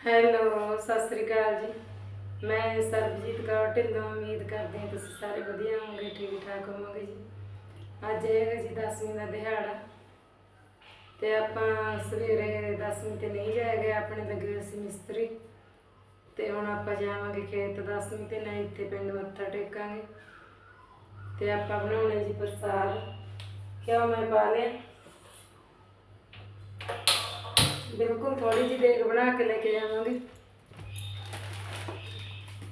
Hello, Sat Sri ਅਕਾਲ ਜੀ। ਮੈਂ ਸਰਬਜੀਤ ਕੌਰ, ਢਿੱਲੋਂ ਉਮੀਦ ਕਰਦੀ ਹਾਂ ਤੁਸੀਂ ਸਾਰੇ ਵਧੀਆ ਹੋਵੋਗੇ ਠੀਕ ਠਾਕ ਹੋਵੋਗੇ ਜੀ। ਅੱਜ ਹੈਗਾ ਜੀ 10ਵੀਂ ਦਾ ਦਿਹਾੜਾ ਤੇ ਆਪਾਂ ਸਵੇਰੇ 10ਵੀਂ ਤੇ ਨਹੀਂ ਜਾਏਗੇ ਆਪਣੇ ਲੱਗੇ ਹੋਏ ਸੀ ਮਿਸਤਰੀ। ਤੇ ਹੁਣ ਆਪਾਂ ਜਾਵਾਂਗੇ ਖੇਤ 10ਵੀਂ ਤੇ ਨਾ ਇੱਥੇ ਪਿੰਡ ਮੱਥਾ ਟੇਕਾਂਗੇ। ਤੇ ਆਪਾਂ ਬਣਾਉਣੇ ਜੀ ਪ੍ਰਸਾਦ। ਕਿਉਂ ਮੈਂ ਪਾ ਲਿਆ? ਬਿਲਕੁਲ ਥੋੜੀ ਜਿਹੀ ਦੇਗ ਬਣਾ ਕੇ ਲੈ ਕੇ ਜਾਵਾਂਗੇ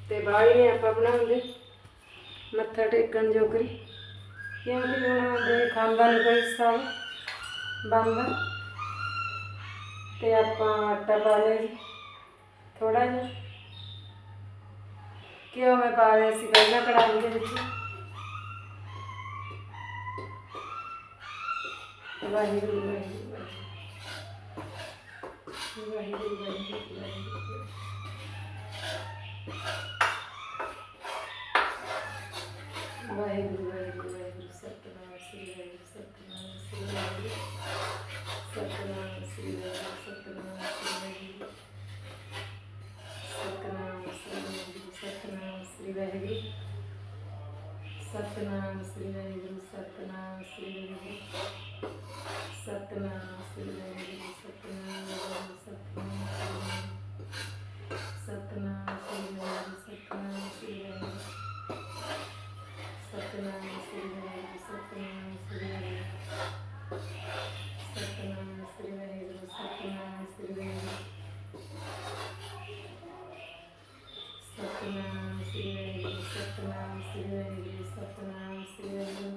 ਤੇ ਬਾਈ ਨੇ ਆਪਾਂ ਬਣਾਉਂਦੇ। ਮੱਥਾ ਟੇਕਣ ਜੋਗਰੀ। ਕਿਉਂਕਿ ਹੁਣ ਦੇ ਖਾਂਦਾ ਕੋਈ ਸਾਲ ਬੰਦਾ ਤੇ ਆਪਾਂ ਆਟਾ ਪਾ ਲਿਆ ਜੀ। ਥੋੜਾ ਜਿਹਾ। ਕਿਉਂ ਮੈਂ ਪਾ ਲਿਆ ਸੀ, ਪਹਿਲਾਂ ਕੜਾਹੀ ਦੇ ਵਿੱਚ। ਵਾਹਿਗੁਰੂ ਵਾਹਿਗੁਰੂ। ਵਾਹਿਗੁਰੂ ਵਾਹਿਗੁਰੂ ਵਾਹਿਗੁਰੂ ਵਾਹਿਗੁਰੂ ਵਾਹਿਗੁਰੂ ਵਾਹਿਗੁਰੂ ਵਾਹਿਗੁਰੂ ਸਤਨਾਮ ਸ੍ਰੀ ਵਾਹਿਗੁਰੂ ਸਤਨਾਮ ਸ੍ਰੀ ਵਾਹਿਗੁਰੂ ਸਤਨਾਮ ਸ੍ਰੀ ਵਾਹਿਗੁਰੂ ਸਤਨਾਮ ਸ੍ਰੀ ਵਾਹਿਗੁਰੂ ਸਤਨਾਮ ਸ੍ਰੀ ਵਾਹਿਗੁਰੂ ਸਤਨਾਮ ਸ੍ਰੀ ਵਾਹਿਗੁਰੂ ਸਤਿਨਾਮ ਸ੍ਰੀ ਵਾਹਿਗੁਰੂ ਸਤਨਾਮ ਸ੍ਰੀ ਵਾਹਿਗੁਰੂ ਸਤਨਾਮ ਸ੍ਰੀ ਵਾਹਿਗੁਰੂ ਸਤਨਾਮ ਸ੍ਰੀ ਵਾਹਿਗੁਰੂ ਸਤਨਾਮ ਸ੍ਰੀ ਵਾਹਿਗੁਰੂ ਸਤਨਾਮ ਸ੍ਰੀ ਵਾਹਿਗੁਰੂ ਸਤਨਾਮ ਸ੍ਰੀ ਵਾਹਿਗੁਰੂ ਸਤਨਾਮ ਸ੍ਰੀ ਵਾਹਿਗੁਰੂ ਸਤਨਾਮ ਸ੍ਰੀ ਵਾਹਿਗੁਰੂ ਸਤਨਾਮ ਸ੍ਰੀ ਵਾਹਿਗੁਰੂ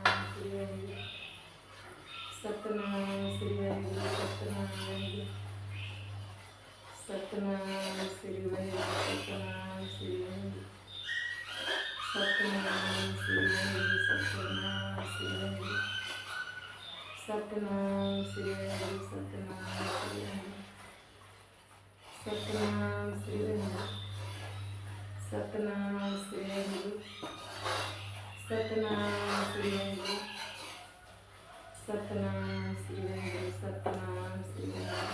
ਸ੍ਰੀ ਵਾਹਿਗੁਰੂ ਸਤਨਾਮ ਸ੍ਰੀ ਸਤਨਾਮ ਸ੍ਰੀ ਵਾਹਿਗੁਰੂ ਸਤਨਾਮ ਸ੍ਰੀ ਵਾਹਿਗੁਰੂ ਸਤਨਾਮ ਸ੍ਰੀ ਵਾਹਿਗੁਰੂ ਸਤਨਾਮ ਸ੍ਰੀ ਵਾਹਿਗੁਰੂ ਸਤਨਾਮ ਸ੍ਰੀ ਵਾਹਿਗੁਰੂ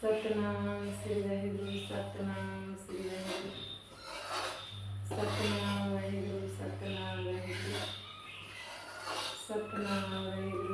ਸਤਨਾਮ ਸ੍ਰੀ ਵਾਹਿਗੁਰੂ ਸਤਨਾਮ ਸ੍ਰੀ ਵਾਹਿਗੁਰੂ ਸਤਨਾਮ ਵਾਹਿਗੁਰੂ ਸਤਨਾਮ ਵਾਹਿਗੁਰੂ ਸਤਨਾਮ ਵਾਹਿਗੁਰੂ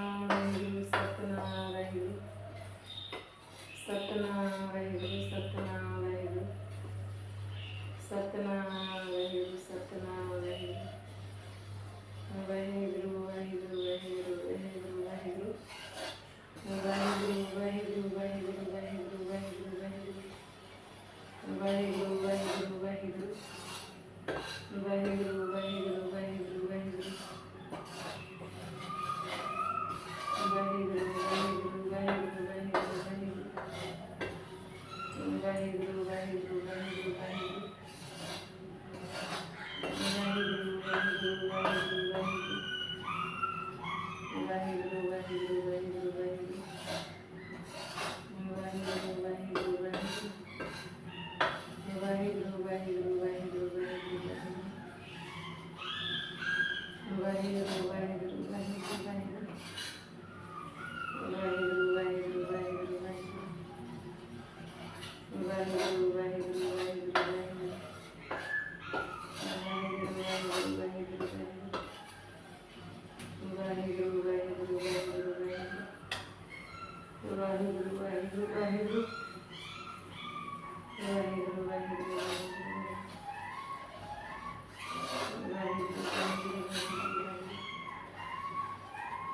দুর্গা হে দুর্গা হে দুর্গা হে দুর্গা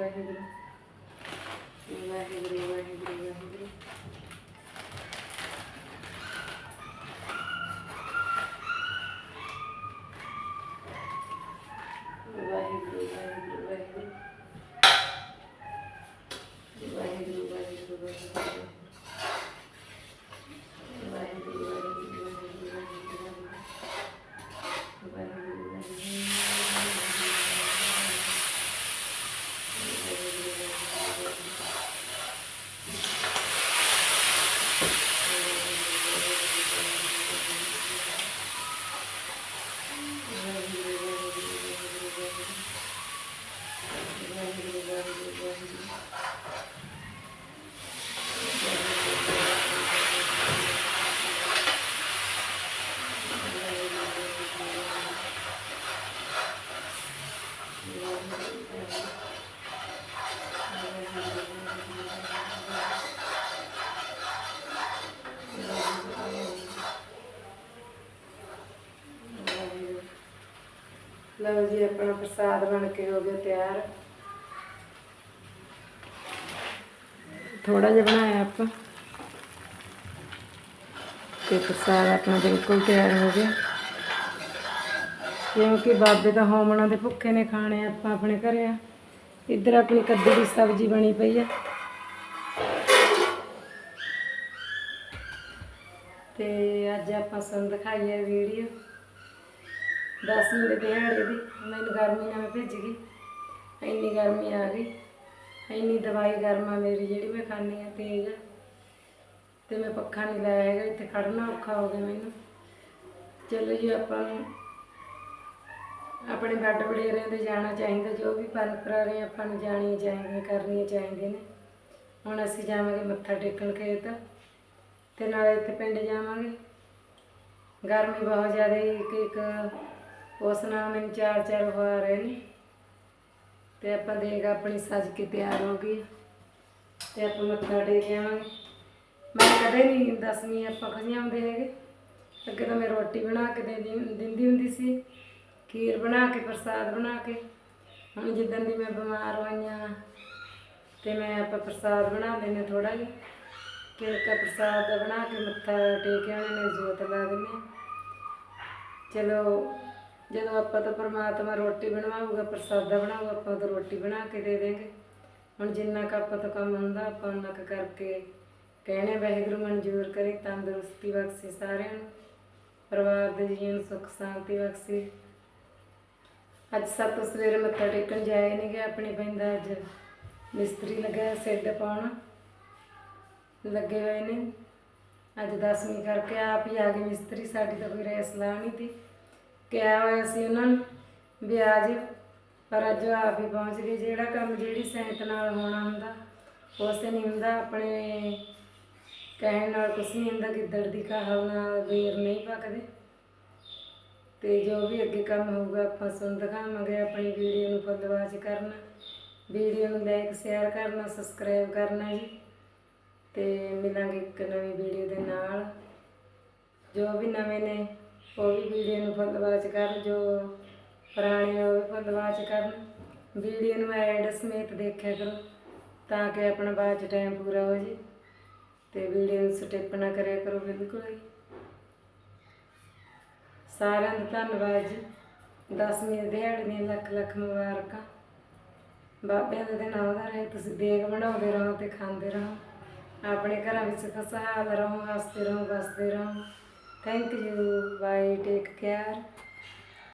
to everyone. ਲਓ ਜੀ, ਆਪਣਾ ਪ੍ਰਸਾਦ ਬਣ ਕੇ ਹੋ ਗਿਆ ਤਿਆਰ। ਥੋੜਾ ਜਿਹਾ ਬਣਾਇਆ ਆਪਾਂ। ਤੇ ਪ੍ਰਸਾਦ ਆਪਣਾ ਬਿਲਕੁਲ ਤਿਆਰ ਹੋ ਗਿਆ। ਕਿਉਂਕਿ ਬਾਬੇ ਦਾ ਹੋਮਣਾ ਦੇ ਭੁੱਖੇ ਨੇ ਖਾਣੇ, ਆਪਾਂ ਆਪਣੇ ਘਰੇ ਆ। ਇੱਧਰ ਆਪਣੀ ਕੱਦੂ ਦੀ ਸਬਜ਼ੀ ਬਣੀ ਪਈ ਆ। ਤੇ ਅੱਜ ਆਪਾਂ ਤੁਹਾਨੂੰ ਦਿਖਾਈ ਵੀਡੀਓ। ਦਸਵੀਂ ਮਿੰਟ ਦਿਹਾੜੇ ਦੀ ਮੈਨੂੰ ਗਰਮੀ ਨਾਲ ਭਿੱਜ ਗਈ। ਇੰਨੀ ਗਰਮੀ ਆ ਗਈ। ਇੰਨੀ ਦਵਾਈ ਗਰਮਾ ਮੇਰੀ ਜਿਹੜੀ ਮੈਂ ਖਾਂਦੀ ਆ ਤੇਜ਼ ਆ। ਤੇ ਮੈਂ ਪੱਖਾ ਨਹੀਂ ਲਾਇਆ ਹੈਗਾ, ਇੱਥੇ ਖੜਨਾ ਔਖਾ ਹੋ ਗਿਆ ਮੈਨੂੰ। ਚਲੋ ਜੀ, ਆਪਾਂ ਨੂੰ ਆਪਣੇ ਬੈੱਡ ਵਡੇਰਿਆਂ ਤੇ ਜਾਣਾ ਚਾਹੀਦਾ, ਜੋ ਵੀ ਪਰੰਪਰਾ ਨੇ, ਆਪਾਂ ਨੂੰ ਜਾਣੀਆਂ ਚਾਹੀਦੀਆਂ, ਕਰਨੀਆਂ ਚਾਹੀਦੀਆਂ ਨੇ। ਹੁਣ ਅਸੀਂ ਜਾਵਾਂਗੇ ਮੱਥਾ ਟੇਕਣ ਖੇਤ, ਤੇ ਨਾਲੇ ਇੱਥੇ ਪਿੰਡ ਜਾਵਾਂਗੇ। ਗਰਮੀ ਬਹੁਤ ਜ਼ਿਆਦਾ ਇੱਕ ਇੱਕ ਉਸ ਨਾਲ ਮੈਨੂੰ ਚਾਰ ਚਾਰ ਹੋ ਰਹੇ ਨੇ ਤੇ ਆਪਾਂ ਦੇਖ ਆਪਣੀ ਸੱਜ ਕੇ ਤਿਆਰ ਹੋ ਗਈ ਤੇ ਆਪਾਂ ਮੱਥਾ ਟੇਕ ਆਵਾਂਗੇ। ਮੈਂ ਕਦੇ ਨਹੀਂ ਦਸਵੀਂ ਆਪਾਂ ਖੁਸ਼ੀਆਂ ਹੁੰਦੇ ਹੈਗੇ। ਅੱਗੇ ਤਾਂ ਮੈਂ ਰੋਟੀ ਬਣਾ ਕੇ ਦੇ ਦਿੰਦੀ ਹੁੰਦੀ ਸੀ। ਖੀਰ ਬਣਾ ਕੇ, ਪ੍ਰਸਾਦ ਬਣਾ ਕੇ। ਹੁਣ ਜਿੱਦਣ ਦੀ ਮੈਂ ਬਿਮਾਰ ਹੋਈਆਂ ਤੇ ਮੈਂ ਆਪਾਂ ਪ੍ਰਸਾਦ ਬਣਾ ਲੈਨੇ ਥੋੜਾ ਜਿਹਾ। ਕਿਲਕਾ ਪ੍ਰਸਾਦ ਬਣਾ ਕੇ ਮੱਥਾ ਟੇਕ ਆਉਣੇ ਨੇ, ਜੋਤ ਲਾ ਦਿੰਦੇ ਹਾਂ। ਚਲੋ ਜਦੋਂ ਆਪਾਂ ਤਾਂ ਪਰਮਾਤਮਾ ਰੋਟੀ ਬਣਵਾਊਗਾ, ਪ੍ਰਸਾਦਾ ਬਣਾਊਗਾ, ਆਪਾਂ ਤਾਂ ਰੋਟੀ ਬਣਾ ਕੇ ਦੇ ਦੇਂਗੇ ਹੁਣ ਜਿੰਨਾ ਕੁ ਆਪਾਂ ਤੋਂ ਕੰਮ ਹੁੰਦਾ, ਆਪਾਂ ਉਹਨਾਂ ਕੁ ਕਰਕੇ ਕਹਿਣੇ ਵਾਹਿਗੁਰੂ ਮਨਜ਼ੂਰ ਕਰੇ, ਤੰਦਰੁਸਤੀ ਬਖਸ਼ੇ ਸਾਰਿਆਂ ਨੂੰ, ਪਰਿਵਾਰ ਦੇ ਜੀਵਨ ਨੂੰ ਸੁੱਖ, ਸ਼ਾਂਤੀ ਬਖਸ਼ੇ। ਅੱਜ ਸੱਤ ਸਵੇਰੇ ਮੱਥਾ ਟੇਕਣ ਜਾਏ ਨਹੀਂ ਗਿਆ ਆਪਣੇ ਪੈਂਦਾ ਅੱਜ ਮਿਸਤਰੀ ਲੱਗਾ ਸੈੱਡ ਪਾਉਣ। ਲੱਗੇ ਹੋਏ ਨੇ। ਅੱਜ ਦਸਵੀਂ ਕਰਕੇ ਆਪ ਹੀ ਆ ਗਏ ਮਿਸਤਰੀ, ਸਾਡੀ ਤਾਂ ਕੋਈ ਰੈਸ ਲਾ ਨਹੀਂ ਤੀ ਕਿਹਾ ਹੋਇਆ ਸੀ ਉਹਨਾਂ ਨੂੰ ਵੀ ਆ ਜੇ, ਪਰ ਅੱਜ ਆਪ ਹੀ ਪਹੁੰਚ ਗਏ। ਜਿਹੜਾ ਕੰਮ ਜਿਹੜੀ ਸੈਂਤ ਨਾਲ ਹੋਣਾ ਹੁੰਦਾ, ਉਸੇ ਨਹੀਂ ਹੁੰਦਾ ਆਪਣੇ ਕਹਿਣ ਨਾਲ ਕੁਛ ਨਹੀਂ ਹੁੰਦਾ ਗਿੱਦੜ ਦੀ ਕਹਾਵ ਨਾਲ ਬੇਰ ਨਹੀਂ ਪੱਕਦੇ। ਤੇ ਜੋ ਵੀ ਅੱਗੇ ਕੰਮ ਹੋਊਗਾ, ਆਪਾਂ ਸੁਣ ਦਿਖਾਵਾਂਗੇ ਆਪਣੀ ਵੀਡੀਓ ਨੂੰ ਫੁੱਲ ਕਰਨਾ। ਵੀਡੀਓ ਨੂੰ ਲਾਈਕ ਸ਼ੇਅਰ ਕਰਨਾ ਸਬਸਕ੍ਰਾਈਬ ਕਰਨਾ ਜੀ। ਤੇ ਮਿਲਾਂਗੇ ਇੱਕ ਨਵੀਂ ਵੀਡੀਓ ਦੇ ਨਾਲ। ਜੋ ਵੀ ਨਵੇਂ ਨੇ ਉਹ ਵੀ ਵੀਡੀਓ ਨੂੰ ਫੁੱਲ ਕਰਨ, ਜੋ ਪੁਰਾਣੇ ਉਹ ਵੀ ਕਰਨ। ਵੀਡੀਓ ਨੂੰ ਐਡ ਸਮੇਤ ਦੇਖਿਆ ਕਰੋ, ਤਾਂ ਕਿ ਆਪਣਾ ਬਾਅਦ ਚ ਟਾਈਮ ਪੂਰਾ ਹੋ ਜੇ। ਤੇ ਵੀਡੀਓ ਨੂੰ ਸਟਿਪ ਨਾ ਕਰਿਆ ਕਰੋ ਬਿਲਕੁਲ ਹੀ ਸਾਰਿਆਂ ਦਾ ਧੰਨਵਾਦ ਜੀ। ਦਸਵੀਂ ਦਿਹਾੜੇ ਦੀਆਂ ਲੱਖ ਲੱਖ ਮੁਬਾਰਕਾਂ। ਬਾਬਿਆਂ ਦੇ ਦਿਨ ਆਉਂਦਾ ਰਹੇ, ਤੁਸੀਂ ਦੇਗ ਬਣਾਉਂਦੇ ਰਹੋ ਤੇ ਖਾਂਦੇ ਰਹੋ। ਆਪਣੇ ਘਰਾਂ ਵਿੱਚ ਖੁਸ਼ਹਾਲ ਰਹੋ, ਹੱਸਦੇ ਰਹੋ, ਵਸਦੇ ਰਹੋ। Thank you bye take care